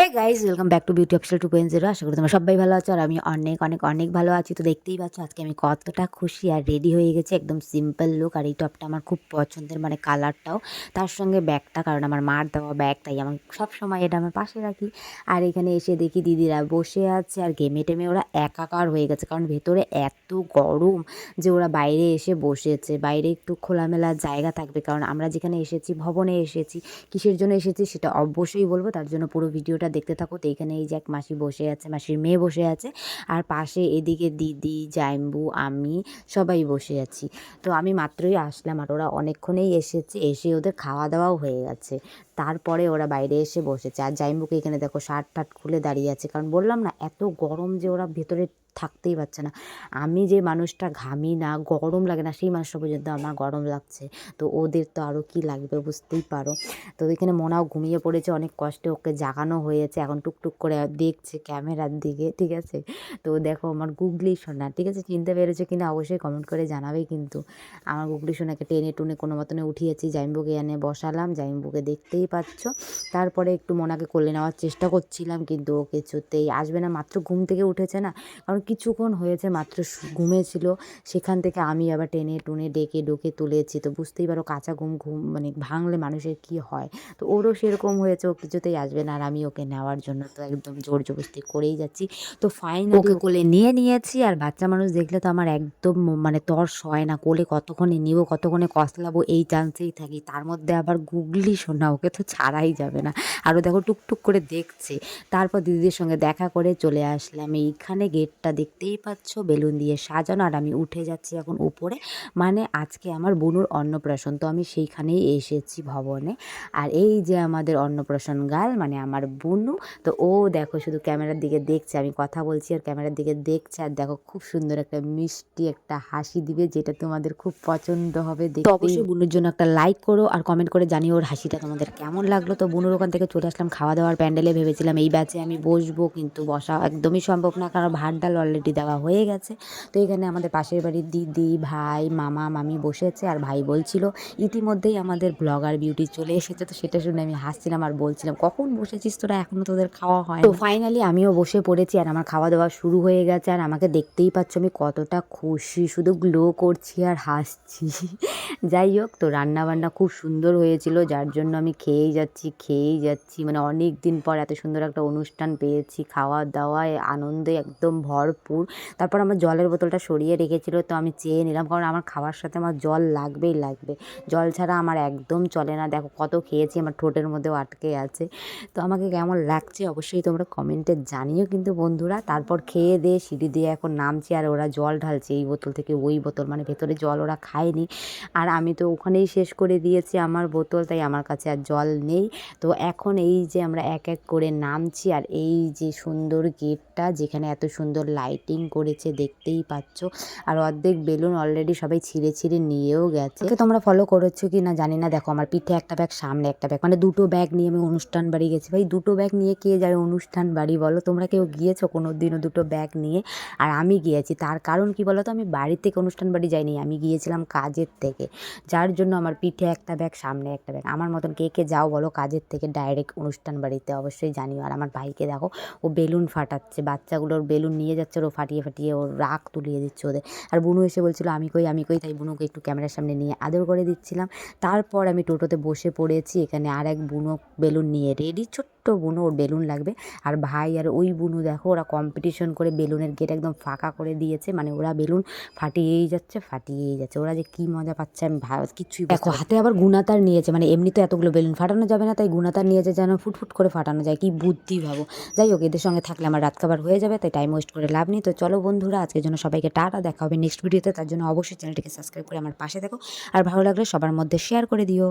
Hey guys welcome back to beauty official two point zero আশা করি তোমরা সবাই ভালো আছো, আর আমি অনেক অনেক অনেক ভালো আছি। তো দেখতেই পাচ্ছ আজকে আমি কতটা খুশি আর রেডি হয়ে গেছি, একদম সিম্পল লুক আর এই টপটা আমার খুব পছন্দের মানে কালারটাও তার সঙ্গে ব্যাগটা কারণ আমার মার দেওয়া ব্যাগ তাই আমার সবসময় এটা আমার পাশে রাখি। আর এখানে এসে দেখি দিদিরা বসে আছে, আর গেমে টেমে ওরা একাকার হয়ে গেছে, কারণ ভেতরে এত গরম যে ওরা বাইরে এসে বসেছে, বাইরে একটু খোলামেলা জায়গা থাকবে। কারণ আমরা যেখানে এসেছি, ভবনে এসেছি, কিসের জন্য এসেছি সেটা অবশ্যই বলব। তার জন্য পুরো ভিডিওটা দেখতে থাকো। তো এখানে এই যে এক মাসি বসে আছে, মাসির মেয়ে বসে আছে, আর পাশে এদিকে দিদি, জাইম্বু, আমি সবাই বসে আছি। তো আমি মাত্রই আসলাম আর ওরা অনেকক্ষণেই এসেছে, এসে ওদের খাওয়া দাওয়াও হয়ে গেছে। তারপরে ওরা বাইরে এসে বসেছে। আর জাইম্বুকে এখানে দেখো শার্ট টার্ট খুলে দাঁড়িয়ে আছে। কারণ বললাম না, এত গরম যে ওরা ভেতরে থাকতেই পারছে না। আমি যে মানুষটা ঘামি না, গরম লাগে না, সেই মানুষটা পর্যন্ত আমার গরম লাগছে। তো ওদের তো আরও কী লাগবে বুঝতেই পারো। তো এখানে মোনাও ঘুমিয়ে পড়েছে, অনেক কষ্টে ওকে জাগানো হয়েছে। এখন টুকটুক করে দেখছে ক্যামেরার দিকে, ঠিক আছে? তো দেখো আমার গুগলি সোনা, ঠিক আছে? চিনতে পেরেছে কিনা অবশ্যই কমেন্ট করে জানাবেই কিন্তু। আমার গুগলি সোনাকে টেনে টুনে কোনো মতনে উঠিয়েছি, জাইম্বুকে এনে বসালাম, জাইম্বুকে দেখতেই পাচ্ছ। তারপরে একটু মোনাকে কোলে নেওয়ার চেষ্টা করছিলাম কিন্তু ও কিছুতেই আসবে না, মাত্র ঘুম থেকে উঠেছে না। কারণ কিছুক্ষণ হয়েছে মাত্র ঘুমেছিল। সেখান থেকে আমি আবার টেনে টুনে ডেকে ডুকে তুলেছি। তো বুঝতেই পারো কাঁচা ঘুম ঘুম মানে ভাঙলে মানুষের কি হয়? তো ওরও সেরকম হয়েছে ও কিছুতেই আসবে না। আর আমি ওকে নেওয়ার জন্য তো একদম জোর জবরদস্তি করেই যাচ্ছি। তো ফাইন ওকে কোলে নিয়ে নিয়েছি। আর বাচ্চা মানুষ দেখলে তো আমার একদম মানে তর্স হয় না। কোলে কতক্ষণে নিব কতক্ষণে কসলাবো এই চান্সেই থাকি। তার মধ্যে আবার গুগলি শোনা ওকে তো ছাড়াই যাবে না। আরও দেখো টুকটুক করে দেখছে। তারপর দিদিদের সঙ্গে দেখা করে চলে আসলাম। এইখানে গেটটা দেখতেই পাচ্ছ বেলুন দিয়ে সাজানো আর আমি উঠে যাচ্ছি এখন উপরে। মানে আজকে আমার বোনুর অন্নপ্রাশন তো আমি সেইখানেই এসেছি ভবনে। আর এই যে আমাদের অন্নপ্রাশন গাল মানে আমার বুনু তো ও দেখো শুধু ক্যামেরার দিকে দেখছে আমি কথা বলছি আর ক্যামেরার দিকে দেখছে আর দেখো খুব সুন্দর একটা মিষ্টি একটা হাসি দিবে যেটা তোমাদের খুব পছন্দ হবে দেখতে অবশ্যই বুনুর জন্য একটা লাইক করো আর কমেন্ট করে জানিও ওর হাসিটা তোমাদের কেমন লাগল। তো বুনুর ওখান থেকে চলে আসলাম খাওয়া দাওয়ার প্যান্ডেলে ভেবেছিলাম এই ব্যাচে আমি বসবো কিন্তু বসা একদমই সম্ভব না কারণ ভাত ডাল অলরেডি দেওয়া হয়ে গেছে। তো এখানে আমাদের পাশের বাড়ির দিদি ভাই মামা মামি বসেছে আর ভাই বলছিল ইতিমধ্যেই আমাদের ব্লগার বিউটি চলে এসেছে। তো সেটা শুনে আমি হাসছিলাম আর বলছিলাম কখন বসেছিস তোরা? এখনও তোদের খাওয়া হয় তো ফাইনালি আমিও বসে পড়েছি আর আমার খাওয়া দাওয়া শুরু হয়ে গেছে আর আমাকে দেখতেই পাচ্ছ আমি কতটা খুশি শুধু গ্লো করছি আর হাসছি। যাই হোক তো রান্নাবান্না খুব সুন্দর হয়েছিল যার জন্য আমি খেয়েই যাচ্ছি খেয়েই যাচ্ছি। মানে অনেক দিন পর এত সুন্দর একটা অনুষ্ঠান পেয়েছি খাওয়া দাওয়ায় আনন্দে একদম ভরপুর। তারপর আমার জলের বোতলটা সরিয়ে রেখেছিল, তো আমি চেয়ে নিলাম, কারণ আমার খাওয়ার সাথে আমার জল লাগবেই লাগবে। জল ছাড়া আমার একদম চলে না। দেখো কত খেয়েছি, আমার ঠোঁটের মধ্যেও আটকে আছে। তো আমাকে কেমন লাগছে অবশ্যই তোমরা কমেন্টে জানিও কিন্তু বন্ধুরা। তারপর খেয়ে দিয়ে সিঁড়ি দিয়ে এখন নামছি, আর ওরা জল ঢালছে। এই বোতল থেকে ওই বোতল মানে ভেতরে জল ওরা খায়নি। আর আমি তো ওখানেই শেষ করে দিয়েছি আমার বোতল, তাই আমার কাছে আর জল নেই। তো এখন এই যে আমরা এক এক করে নামছি, আর এই যে সুন্দর গেটটা, যেখানে এত সুন্দর লাইটিং করেছে, দেখতেই পাচ্ছ। আর অর্ধেক বেলুন অলরেডি সবাই ছিঁড়ে ছিঁড়ে নিয়েও গেছে। তোমরা ফলো করেছ কি না জানি না। দেখো, আমার পিঠে একটা ব্যাগ সামনে একটা ব্যাগ মানে দুটো ব্যাগ নিয়ে আমি অনুষ্ঠান বাড়ি গেছি। ভাই, দুটো ব্যাগ নিয়ে কে যায় অনুষ্ঠান বাড়ি বলো? তোমরা কেউ গিয়েছো কোনো দিনও দুটো ব্যাগ নিয়ে? আর আমি গিয়েছি। তার কারণ কি বলো তো আমি বাড়ি থেকে অনুষ্ঠান বাড়ি যাইনি। আমি গিয়েছিলাম কাজের থেকে। যার জন্য আমার পিঠে একটা ব্যাগ সামনে একটা ব্যাগ আমার মতন কে কে যাও বলো, কাজের থেকে ডাইরেক্ট অনুষ্ঠান বাড়িতে অবশ্যই জানিও। আর আমার ভাইকে দেখো, ও বেলুন ফাটাচ্ছে। বাচ্চাগুলোর বেলুন নিয়ে যাচ্ছে। আর ও ফাটিয়ে ফাটিয়ে ওর রাগ তুলিয়ে দিচ্ছে ওদের। আর বুনু এসে বলছিল, আমি কই আমি কই? তাই বুনুকে একটু ক্যামেরার সামনে নিয়ে আদর করে দিচ্ছিলাম। তারপর আমি টোটোতে বসে পড়েছি, এখানে আর এক বুনো বেলুন নিয়ে রেডি। ছোট্ট বুনো ওর বেলুন লাগবে। আর ভাই আর ওই বুনু দেখো ওরা কম্পিটিশন করে বেলুনের গেট একদম ফাঁকা করে দিয়েছে। মানে ওরা বেলুন ফাটিয়েই যাচ্ছে ফাটিয়েই যাচ্ছে। ওরা যে কী মজা পাচ্ছে আমি ভাব কিছুই দেখো হাতে আবার গুণাতার নিয়েছে। মানে এমনি তো এতগুলো বেলুন ফাটানো যাবে না তাই গুণাতার নিয়েছে যেন ফুটফুট করে ফাটানো যায়। কি বুদ্ধি ভাবো। যাই হোক এদের সঙ্গে থাকলে আমার রাত খাবার হয়ে যাবে তাই টাইম ওয়েস্ট করে লাভ নেই। তো চলো বন্ধুরা আজকের জন্য সবাইকে টাটা। দেখা হবে নেক্সট ভিডিওতে তার জন্য অবশ্যই চ্যানেলটিকে সাবস্ক্রাইব করে আমার পাশে দেখো আর ভালো লাগলে সবার মধ্যে শেয়ার করে দিও।